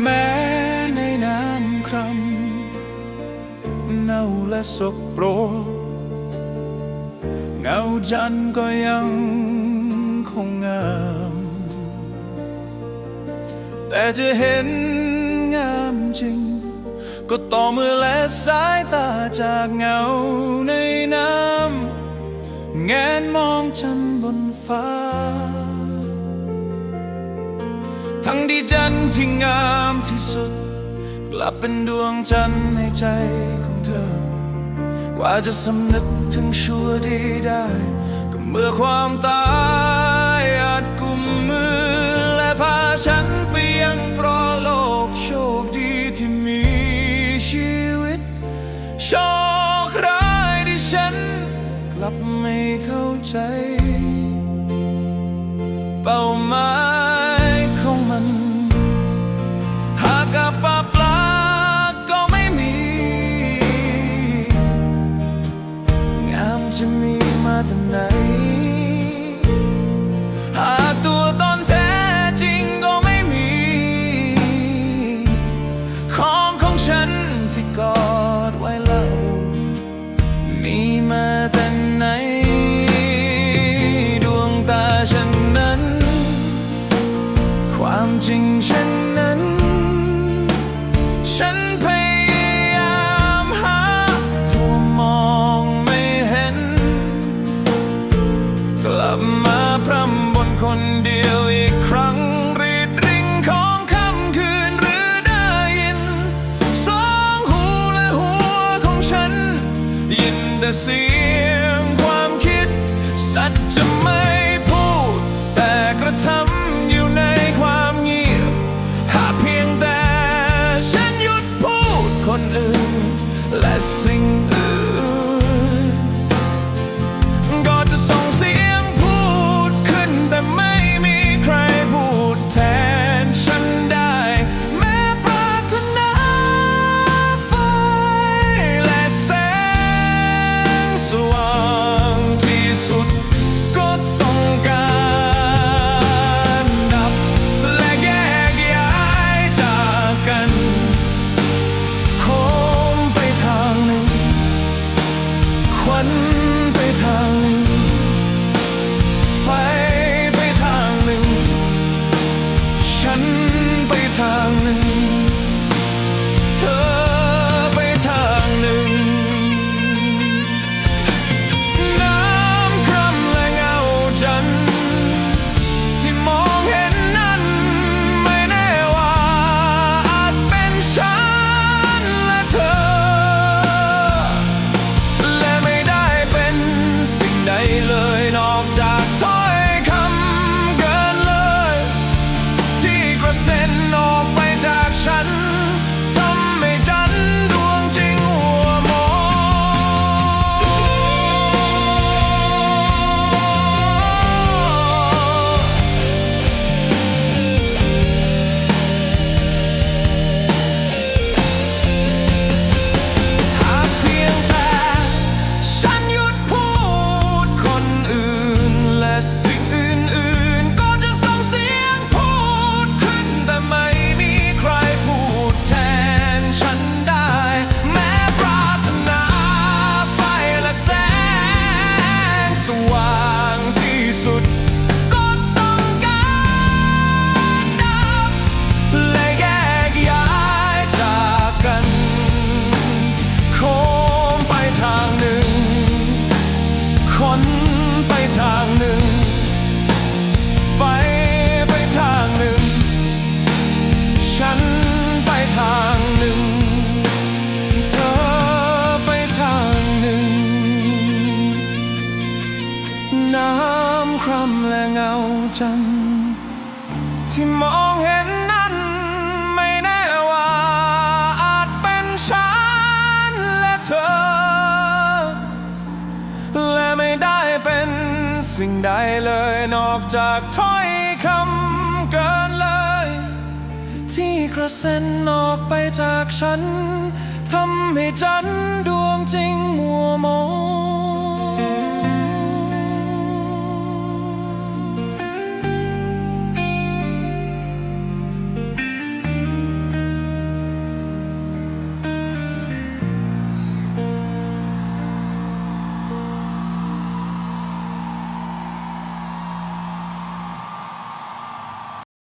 แม้ในน้ำครำเน่าและสกปรกเงาจันทร์ก็ยังคงงาม แต่จะเห็นงามจริง ก็ต่อเมื่อและสายตาจากเงาในน้ำแงนมองจันบนฟ้า ทั้งดีจันที่งามที่สุด กลับเป็นดวงจันทร์ในใจของเธอ กว่าจะสำนึกถึงชั่วดีได้ ก็เมื่อความตายอาจกุมมือ และพาฉันไปยังปรโลกโชคดีที่มีชีวิตโชคร้ายที่ฉัน กลับไม่เข้าใจ เป้าหมาย จะมีมาแต่ไหน หากตัวตนแท้จริงก็ไม่มี ของของฉันที่กอดไว้เล่า มีมาแต่ไหน ดวงตาฉันนั้น ความจริงฉันนั้น ฉัน คนเดียวอีกครั้งรีดริงของค่ำคืนหรือได้ยิน สองหูและหัวของฉัน ยินแต่เสียง คร่ำและเงาจันที่มองเห็นนั้นไม่แน่ว่าอาจเป็นฉันและเธอ และไม่ได้เป็นสิ่งใดเลยนอกจากถ้อยคำเกินเลย ที่กระเซ็นออกไปจากฉันทำให้จันดวงจริงมัวมอง